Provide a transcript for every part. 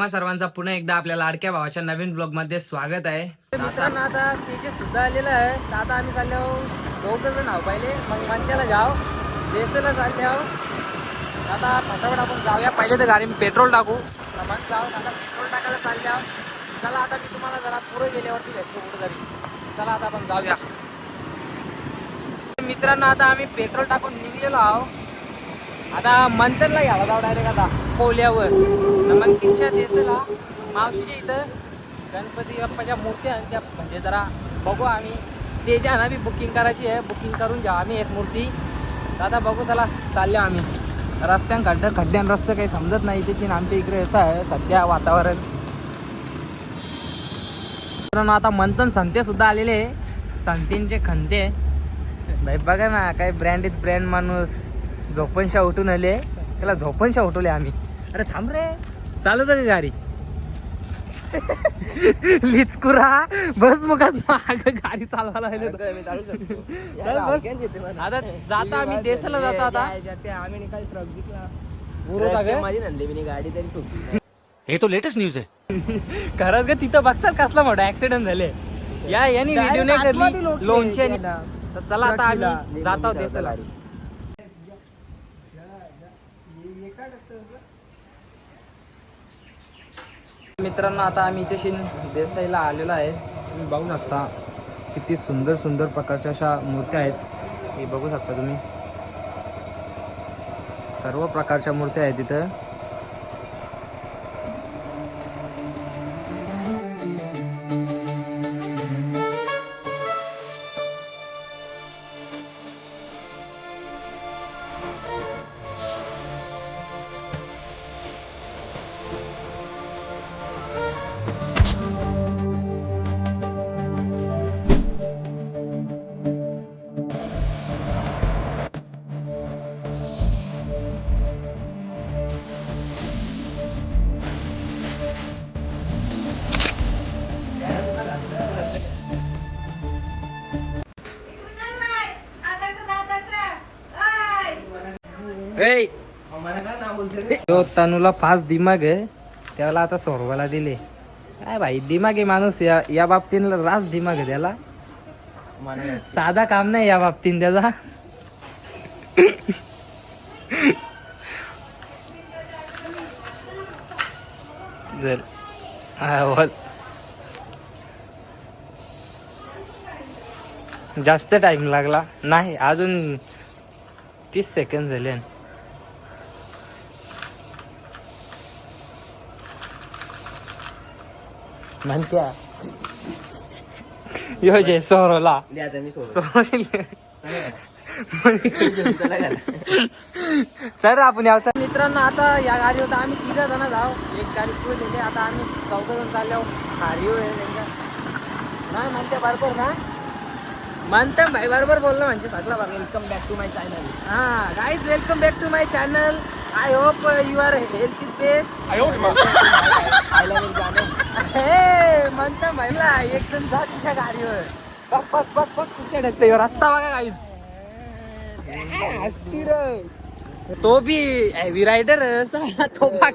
तुम्हा सर्वांचा पुन्हा एकदा आपल्या लाडक्या भावाच्या नवीन ब्लॉगमध्ये स्वागत आहे. मित्रांनो आता तेजस सुद्धा आलेलं आहे. तर आता आम्ही चालले आहो दोघं जण आहो पहिले. मग मंच्याला जाऊ. देसेला चालले आहो आता फटाफट आपण जाऊया. पहिले तर गाडी पेट्रोल टाकू. मग जाऊ. आता पेट्रोल टाकायला चालले आहो चला आता मी तुम्हाला जरा पुढे गेल्यावरती भेटतो कुठेतरी चला आता आपण जाऊया. मित्रांनो आता आम्ही पेट्रोल टाकून निघलेलो आहो आता मंथनला घ्यावा जाऊ डायरेक्ट आता पोल्यावर तर मग तिच्या देसला मावशीच्या इथं गणपती बाप्पाच्या मूर्त्या त्या म्हणजे जरा बघू आम्ही. ते ना बी बुकिंग करायची आहे. बुकिंग करून घ्या आम्ही एक मूर्ती. दादा बघू त्याला चालले आम्ही. रस्त्यान खड्ड खड्ड्यान रस्ते काही समजत नाही. त्याची आमच्या इकडे असं आहे सध्या वातावरण. मित्रांनो आता मंथन संते सुद्धा आलेले आहे. संतींचे खंते भाई बघा ना काही ब्रँड इज ब्रँड माणूस. झोपणशा उठून आले. त्याला झोपणशा उठवले आम्ही. अरे थांब रे. चालत का गाडी. लिचकुरा बस मग माग गाडी चालवायला लागले बस. आता जाता आम्ही देशाला जातो आता. गुरुचा काय? गाडी तरी ठोकली. ये तो लेटेस्ट न्यूज है खरंच का तिथं बघचाल कसला मोठा ऍक्सिडेंट झाले. या यांनी व्हिडिओ नाही करली लोणचे तर चला आता आम्ही जात देशाला. मित्रांनो आता आम्ही इथे शिन देसाईला आलेलो आहे. तुम्ही बघू शकता किती सुंदर सुंदर प्रकारच्या अशा मूर्त्या आहेत. हे बघू शकता तुम्ही. सर्व प्रकारच्या मूर्त्या आहेत तिथं तनूला फास्ट दिमाग आहे. त्याला आता सोरवाला दिले. काय भाई दिमाग आहे माणूस. या या बाबतीला रास दिमाग आहे त्याला. साधा काम नाही या बाबतीन त्याचा. जास्त टाइम लागला. नाही अजून तीस सेकंड झाले. म्हणत्या. यो जे सोरोला आता मी सोडतो सोरील चला. सर आपण यावचा मित्रांनो आता या गाडीवर आम्ही तिघा जण जाऊ एक गाडी पुढे गेले आता आम्ही चौघ जण चाललो. हारिओ आहे त्यांच्या नाही म्हणते बरोबर ना? म्हणते भाई बरोबर बोललो म्हणजे सगळं बरोबर. Welcome back to my channel हा guys welcome back to my channel I hope you are health is best I love channel हे म्हणता महिला एक जण जा तुझ्या गाडीवर. बघ बघ बघ बघ कुठच्या ढकते रस्ता बघा गाईज तो बी हेवी रायडर तो बघ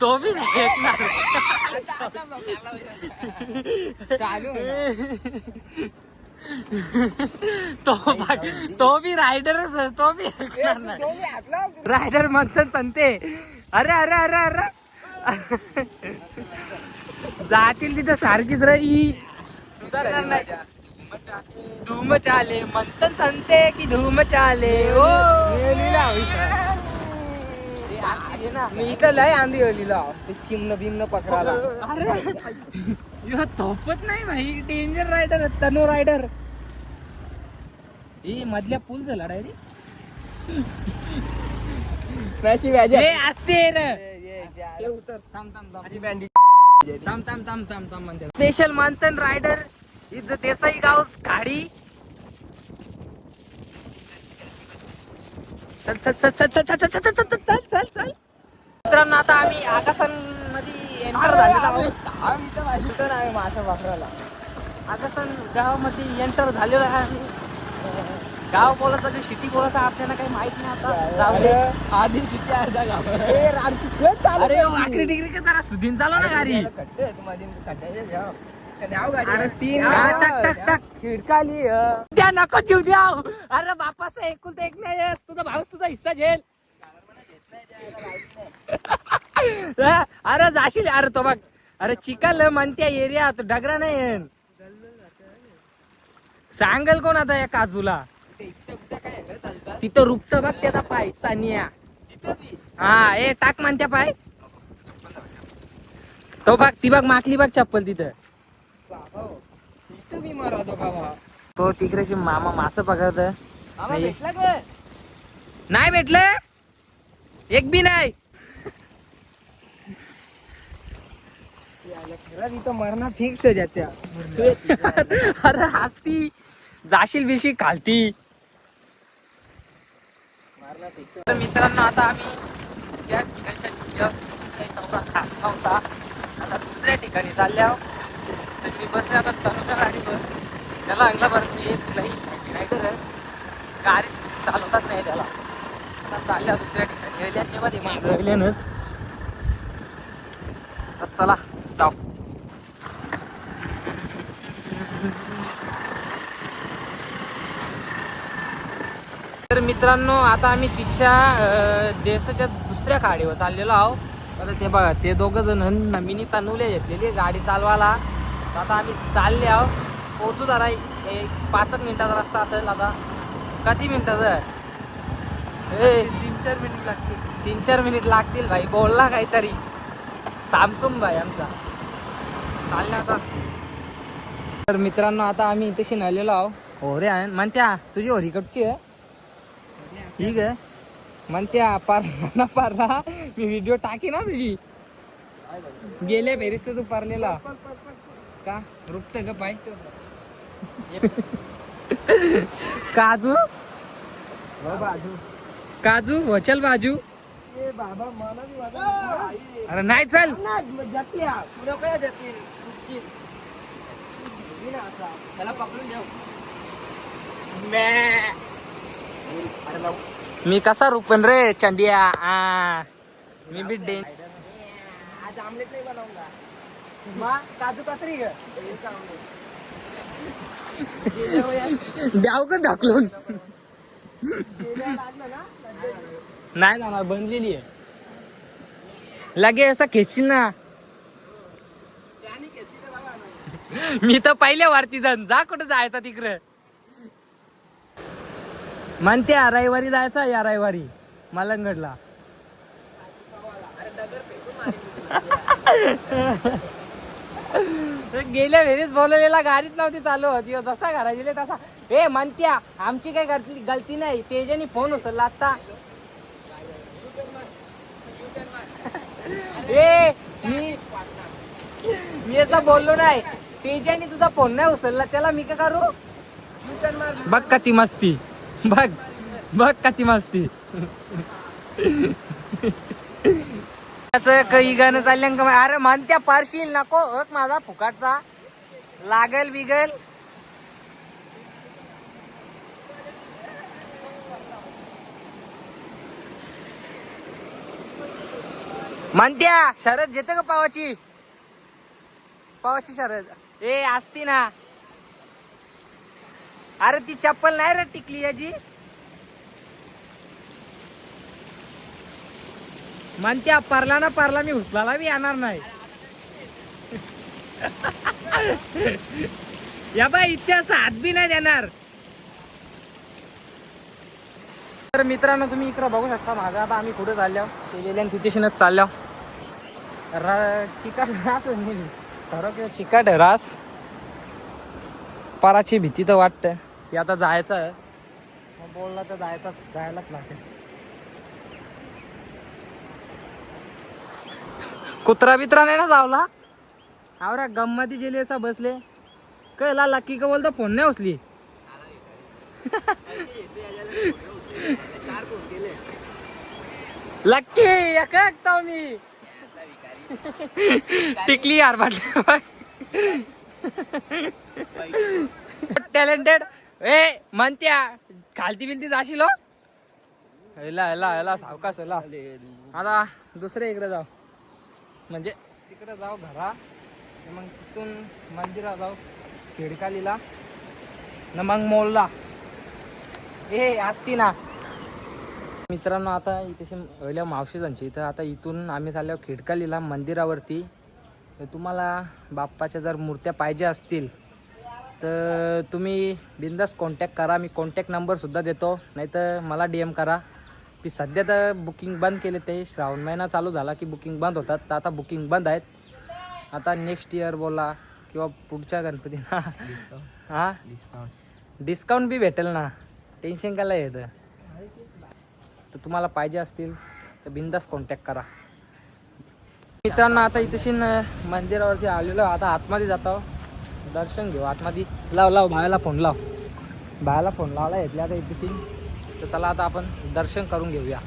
तो बी नाही तो तो बी रायडरच तो बी ऐकणार नाही. रायडर म्हणतात संते. अरे अरे अरे अरे. जातील तिथं सारखीच राही सुधारणार नाही धूम चाले म्हणतात संते की धूम चाले ओ मी इथं लय आंधी होलीला ते चिमण बिमन पकडायला अरे थोपत नाही भाई डेंजर रायडर तनो रायडर हे मधल्या पूल झाला रे नशीब हे असते रे हे उतर थांब थांब थांब माझी बँडी थांब थांब थांब थांब थांब म्हणते special mountain rider is Desai गाव खाडी चल चल चल चल चल चल चल चल चल चल चल चल मित्रांनो आता आम्ही आकाशांमध्ये एंटर झालेलो आहोत मासा वापरायला आकाशन गावामध्ये एंटर झालेलो आहे आम्ही गाव बोलत होते सिटी बोलत आपल्याला काही माहीत नाही आता. जाऊ दे. आधी किती अर्धा गाव अरे आखरी डिग्री का जरा? सुधीन चालव ना गाडी. अरे तीन न्याव. टक, टक, टक. खिडकाली. त्या नको जीव द्या. अरे बापाचा एकुलता एक नाही. तुझा भाऊस तुझा हिस्सा झेल अरे जाशील अरे तो बघ. अरे चिकल म्हणत्या एरियात. डगरा नाही. सांगल कोण आता या काजूला? तिथं रुपत बघ त्याचा पाय चानिया. हा ए टाक म्हणत्या पाय. तो बघ ती बघ माकली बघ चप्पल तिथं? तो तिकडे मामा मासं पकडत. नाही. भेटला एक बी नाही. मरणं फिक्स आहे त्या. अरे हसती. जाशील बिशी खालती. तर मित्रांनो आता आम्ही त्या ठिकाणच्या चौकात खास नव्हता. आता दुसऱ्या ठिकाणी चालल्या तर मी बसले आता तनुच्या गाडीवर. त्याला अंगला भरत ये तुलाही रायडरच गाडी चालवतात नाही त्याला. आता चालल्या दुसऱ्या ठिकाणी. येल्या तेव्हा ते मागं. येल्यानंच तर चला जाऊ. तर मित्रांनो आता आम्ही तिच्या देशाच्या दुसऱ्या गाडीवर चाललेलो आहो आता ते बघा ते दोघं जण नमिनी तनुले घेतलेली गाडी चालवायला. आता आम्ही चालले आहो पोहोचू जरा एक पाच एक मिनिटाचा रस्ता असेल आता. किती मिनिटाचं ए तीन चार मिनिट लागतील तीन चार मिनिट लागतील भाई बोलला काहीतरी. सामसुम भाई आमचा. चालले आता. तर मित्रांनो आता आम्ही इथे शिनालेलो आहो हो रे आहे. म्हणत्या तुझी होरी कटची आहे? ठीक आहे. म्हणते पारला पारला मी व्हिडिओ टाकी ना तुझी. गेले बेरीस तू पारलेला. का? रुपत ग पाय. काजू? हो, बाजू काजू वचल बाजू. बाबा अरे नाही चल. त्याला पकडून देऊ. मी कसा रुपन रे चंडिया? आ मी बी डे आज आमलेट नाही बनवूंगा मा काजू कतरी द्याव का ढकलून. नाही जाणार बनलेली आहे. लगे असं खेचशील ना. मी तर पहिल्या वरती जाण जा कुठं जायचा तिकडे. म्हणते "आ, रविवारी जायचा या रविवारी. मलंगडला गेल्या वेळेस बोलवलेला गाडीच नव्हती चालू होती. जसा घरा गेले तसा. ए म्हणत्या आमची काही गलती गलती नाही. तेजानी फोन उचलला आता ए मी मी असं बोललो नाही. तेजानी तुझा फोन नाही उचलला त्याला मी काय करू? बघ का ती मस्ती. बघ बघ का ती मस्ती. काही गाणं चाललं का अरे म्हणत्या पारशील नको हक माझा फुकाटचा. लागल बिगल. म्हणत्या शरद जेते का पावाची? पावाची शरद. ए असती ना. अरे ती चप्पल नाही रे टिकली याची. म्हणत्या परला ना परला मी हुसलाला बी येणार नाही. या बा इच्छा असं हात बी नाही देणार. तर मित्रांनो तुम्ही इकडं बघू शकता माझा आता आम्ही कुठे चालल्या केलेल्या तिथेशीनच चालल्या र चिकाट रास ठरव किंवा चिकाट रास. पराची भीती तर वाटतं. की आता जायचं आहे. मग बोलला तर जायचं जायलाच लागेल. कुत्रा बित्रा नाही ना जावला? आवरा गम्मती गेली असा बसले. कळला लक्की का बोलतो फोन नाही उचली. लक्की एक ऐकतो मी. टिकली यार म्हटलं टॅलेंटेड ए म्हणत्या खालती बिलती जाशील हो? ह्याला ह्याला सावकास सावकाश आता दुसरे इकडे जाऊ. म्हणजे तिकडे जाऊ घरा. मग तिथून मंदिरात जाऊ. खेडकालीला. न मग मोलला. ए असती ना. मित्रांनो आता इथे पहिल्या मावशीजांची. इथं आता इथून आम्ही चाललो खिडकालीला मंदिरावरती. तुम्हाला बाप्पाच्या जर मूर्त्या पाहिजे असतील तर तुम्ही बिंदास कॉन्टॅक्ट करा. मी कॉन्टॅक्ट नंबरसुद्धा देतो. नाहीतर मला डी एम करा. मी सध्या तर बुकिंग बंद केले ते. श्रावण महिना चालू झाला की बुकिंग बंद होतात. तर आता बुकिंग बंद आहेत. आता नेक्स्ट इयर बोला किंवा पुढच्या गणपतीला हां? डिस्काउंट बी भेटेल ना. टेन्शन कायला येतं तर. तुम्हाला पाहिजे असतील तर बिंदास कॉन्टॅक्ट करा. मित्रांनो आता इथेशी मंदिरावरती आलेलो आता आतमध्ये जातो दर्शन घेऊ. आतमध्ये लाव लाव भायाला फोन लाव. भायाला फोन लावला घेतल्या आता इथेशी तर चला आता आपण दर्शन करून घेऊया.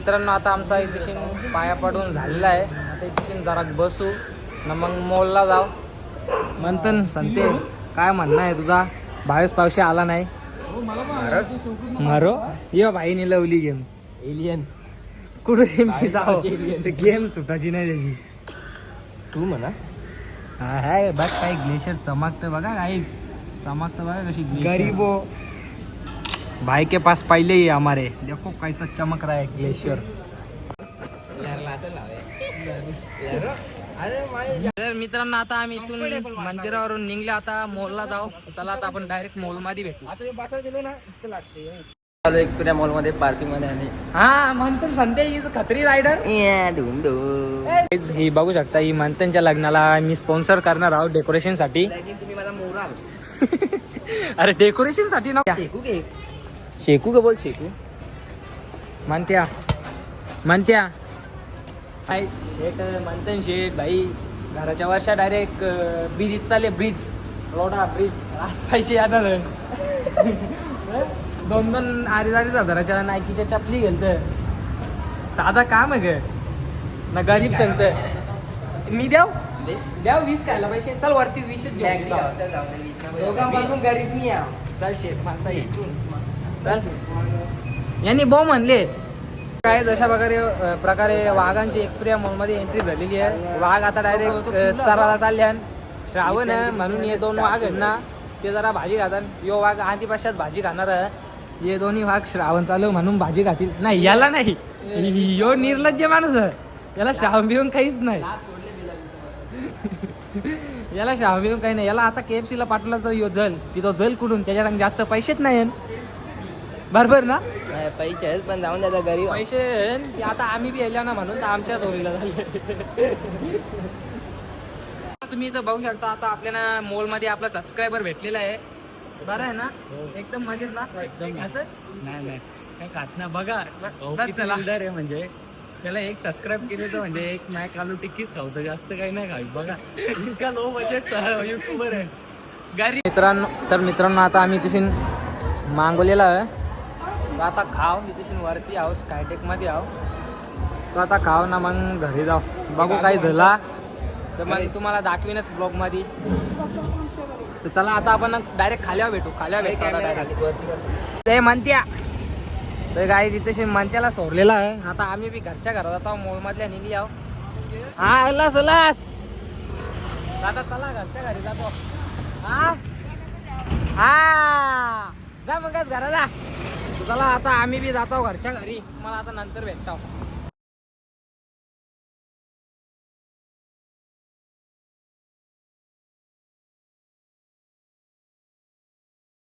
मित्रांनो आता आमचा इथेशी पाया पडून झालेला आहे. आता इथेशी जरा बसू. न मग मॉलला जाऊ. मंथन संते काय म्हणणं आहे तुझा? बावीस पावशे आला नाही. मारो. ये भाईने लवली गेम एलियन कुठे मी जाऊ. गेम सुटायची नाही त्याची. तू म्हणा. हा हाय बघ काय ग्लेशियर चमकतं बघा काहीच चमकतं बघा कशी. गरीबो. भाई के पास पहले ही हमारे। देखो कैसा चमक रहा है ग्लेशियर तर मित्रांनो आता आम्ही इथून मंदिरावरून निघले आता मॉलला जाऊ. चला आता आपण डायरेक्ट मॉलमध्ये भेटू. ना इतकं लागते चालू एक्सपिरिया मॉलमध्ये पार्किंगमध्ये आणि हा मंथन संते इज खत्री रायडर धूम धूम. ही बघू शकता ही मंथनच्या लग्नाला मी स्पॉन्सर करणार आहोत डेकोरेशनसाठी. तुम्ही मला मोराल. अरे डेकोरेशनसाठी ना शेकू के बोल शेकू? म्हणत्या म्हणत्या हाय. एक मंथन शेठ भाई. घराच्या वर्षा डायरेक्ट ब्रिज चालले ब्रिज रोडा ब्रिज आज पैसे येणार दोन दोन अडीच अडीच हजाराच्या नायकीच्या चपली गेल तर साधा काम आहे ग. ना गरीब संत. मी द्याव? द्याव वीस खायला पैसे. चल वरती वीसच घेऊन गरीब मी चल शेत माणसा. चल यांनी बॉ म्हणले काय जशा प्रकारे प्रकारे वाघांची एक्सप्रिया मध्ये एंट्री झालेली आहे. वाघ आता डायरेक्ट चराला चालल्यान श्रावण आहे म्हणून हे दोन वाघ आहेत ना ते जरा भाजी खातात. यो वाघ आधी पाशात भाजी खाणार आहे. हे दोन्ही वाघ श्रावण चालू म्हणून भाजी खातील. नाही याला नाही. यो निर्लज्ज माणूस आहे. याला श्रावण बिवून काहीच नाही. याला श्रावण बिवून काही नाही. याला आता केएफसी ला पाठवला तर यो जल. तिथं जल कुठून? त्याच्याकडे जास्त पैसेच नाही बरोबर ना? पैसे आहेत पण जाऊन द्या गरीब पैसे ते आता आम्ही बी यायला ना म्हणून तर आमच्या जोरीला झाले. तुम्ही इथं बघू शकता आता आपल्याला मॉलमध्ये आपला सबस्क्रायबर भेटलेला आहे. बरं आहे ना? एकदम मजेत ना? एकदम. नाही नाही. काय खात ना बघा आहे म्हणजे. त्याला एक सबस्क्राईब केले तर म्हणजे एक मॅक आलू टिक्कीच खावतो जास्त काही नाही खावी. बघा. इतका लो बजेट युट्यूबर आहे. गाडी मित्रांनो तर मित्रांनो आता आम्ही तिथून मागवलेला आहे. तो आता खाव तिथून वरती आहो स्कायटेकमध्ये आहो. तो आता खाव ना मग घरी जाऊ बघू काय झाला. तर मग तुम्हाला दाखवीनच ब्लॉगमध्ये तर चला आता आपण डायरेक्ट खाल्यावर भेटू. खाल्यावर भेटू. ते म्हणत्या तर गाई तिथे म्हणत्याला सोडलेला आहे. आता आम्ही बी घरच्या घरात आता मॉल मधल्या निघली आहो. हा लस लस आता चला घरच्या घरी जातो. हा? हा. जा मग घरा जा चला आता आम्ही बी जातो घरच्या घरी. मला आता नंतर भेटतो.